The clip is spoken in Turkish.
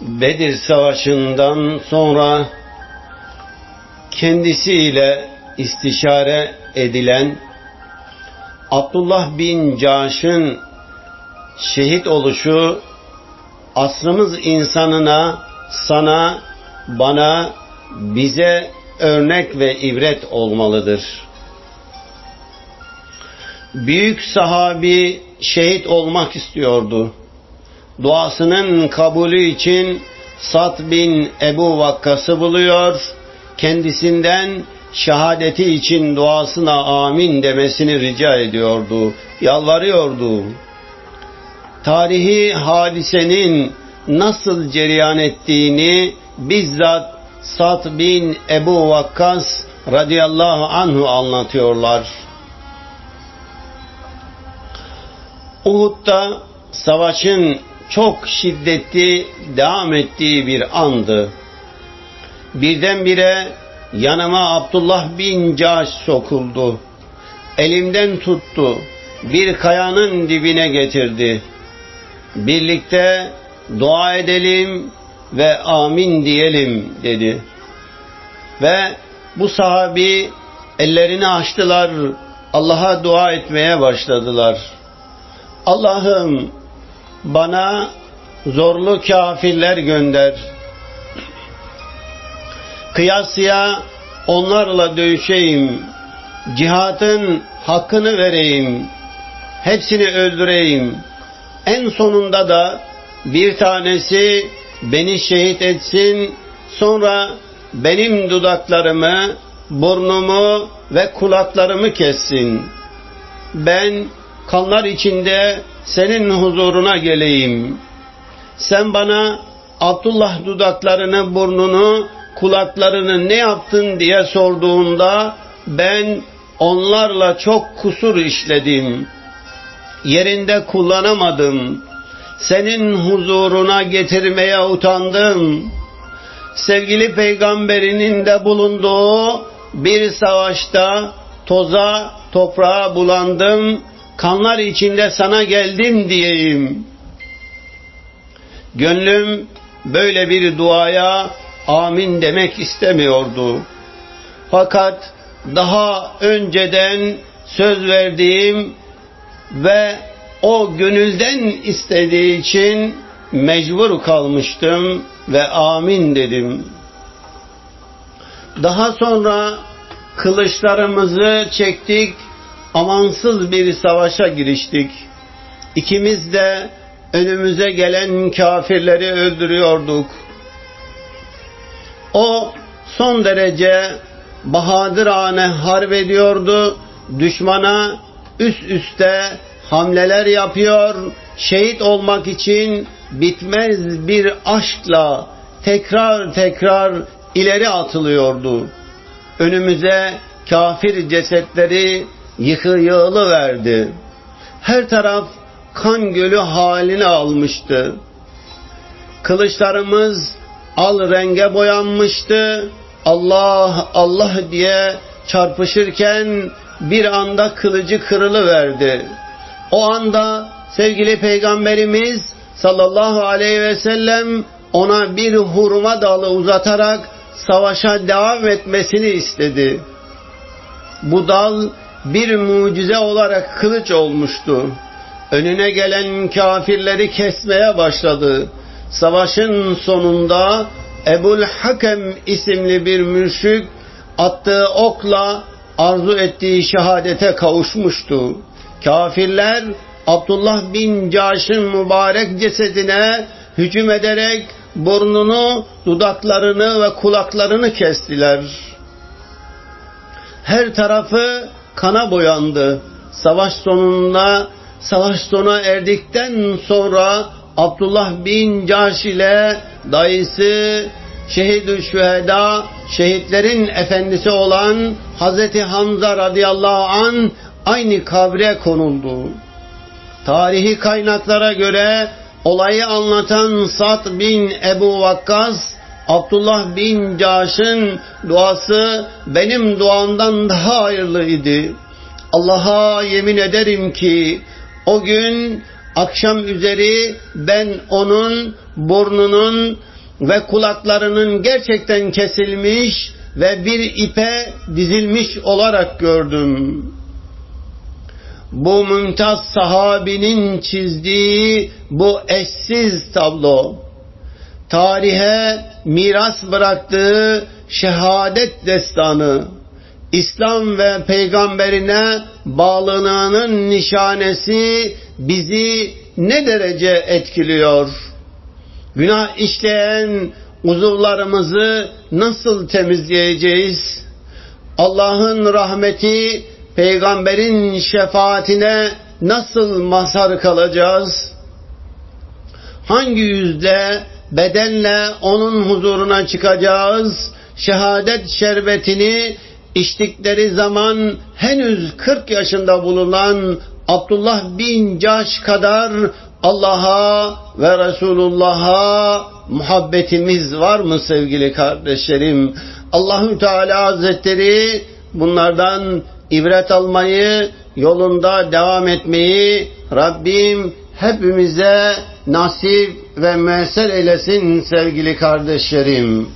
Bedir Savaşı'ndan sonra kendisiyle istişare edilen Abdullah bin Caş'ın şehit oluşu asrımız insanına, sana, bana, bize örnek ve ibret olmalıdır. Büyük sahabi şehit olmak istiyordu. Duasının kabulü için Sat bin Ebu Vakkas'ı buluyor, kendisinden şehadeti için duasına amin demesini rica ediyordu, yalvarıyordu. Tarihi hadisenin nasıl cereyan ettiğini bizzat Sat bin Ebu Vakkas radıyallahu anhu anlatıyorlar. Uhud'da savaşın çok şiddetli devam ettiği bir andı. Birdenbire yanıma Abdullah bin Caş sokuldu. Elimden tuttu. Bir kayanın dibine getirdi. Birlikte dua edelim ve amin diyelim dedi. Ve bu sahabi ellerini açtılar. Allah'a dua etmeye başladılar. Allah'ım bana zorlu kafirler gönder. Kıyasıya onlarla dövüşeyim. Cihatın hakkını vereyim. Hepsini öldüreyim. En sonunda da bir tanesi beni şehit etsin. Sonra benim dudaklarımı, burnumu ve kulaklarımı kessin. Ben kanlar içinde senin huzuruna geleyim. Sen bana Abdullah dudaklarını, burnunu, kulaklarını ne yaptın diye sorduğunda ben onlarla çok kusur işledim. Yerinde kullanamadım. Senin huzuruna getirmeye utandım. Sevgili peygamberinin de bulunduğu bir savaşta toza, toprağa bulandım kanlar içinde sana geldim diyeyim. Gönlüm böyle bir duaya amin demek istemiyordu. Fakat daha önceden söz verdiğim ve o gönülden istediği için mecbur kalmıştım ve amin dedim. Daha sonra kılıçlarımızı çektik amansız bir savaşa giriştik. İkimiz de önümüze gelen kafirleri öldürüyorduk. O son derece bahadırane harp ediyordu. Düşmana üst üste hamleler yapıyor. Şehit olmak için bitmez bir aşkla tekrar tekrar ileri atılıyordu. Önümüze kafir cesetleri yıkı verdi. Her taraf kan gölü halini almıştı. Kılıçlarımız al renge boyanmıştı. Allah Allah diye çarpışırken bir anda kılıcı kırılı verdi. O anda sevgili peygamberimiz sallallahu aleyhi ve sellem ona bir hurma dalı uzatarak savaşa devam etmesini istedi. Bu dal bir mucize olarak kılıç olmuştu. Önüne gelen kafirleri kesmeye başladı. Savaşın sonunda Ebul Hakem isimli bir mürşük attığı okla arzu ettiği şehadete kavuşmuştu. Kafirler Abdullah bin Caş'ın mübarek cesedine hücum ederek burnunu, dudaklarını ve kulaklarını kestiler. Her tarafı kana boyandı. Savaş sonunda savaş sona erdikten sonra Abdullah bin Caş ile dayısı şehidü şüheda şehitlerin efendisi olan Hazreti Hamza radıyallahu an aynı kabre konuldu. Tarihi kaynaklara göre olayı anlatan Sat bin Ebu Vakkas Abdullah bin Caş'ın duası benim duamdan daha hayırlıydı. Allah'a yemin ederim ki o gün Akşam üzeri ben onun burnunun ve kulaklarının gerçekten kesilmiş ve bir ipe dizilmiş olarak gördüm. Bu mümtaz sahabinin çizdiği bu eşsiz tablo, tarihe miras bıraktığı şehadet destanı, İslam ve peygamberine bağlılığının nişanesi bizi ne derece etkiliyor? Günah işleyen uzuvlarımızı nasıl temizleyeceğiz? Allah'ın rahmeti, peygamberin şefaatine nasıl mazhar kalacağız? Hangi yüzde bedenle onun huzuruna çıkacağız? Şehadet şerbetini içtikleri zaman henüz 40 yaşında bulunan Abdullah bin Caş kadar Allah'a ve Resulullah'a muhabbetimiz var mı sevgili kardeşlerim? Allahü Teala Hazretleri bunlardan ibret almayı, yolunda devam etmeyi Rabbim hepimize nasip ve müessel eylesin sevgili kardeşlerim.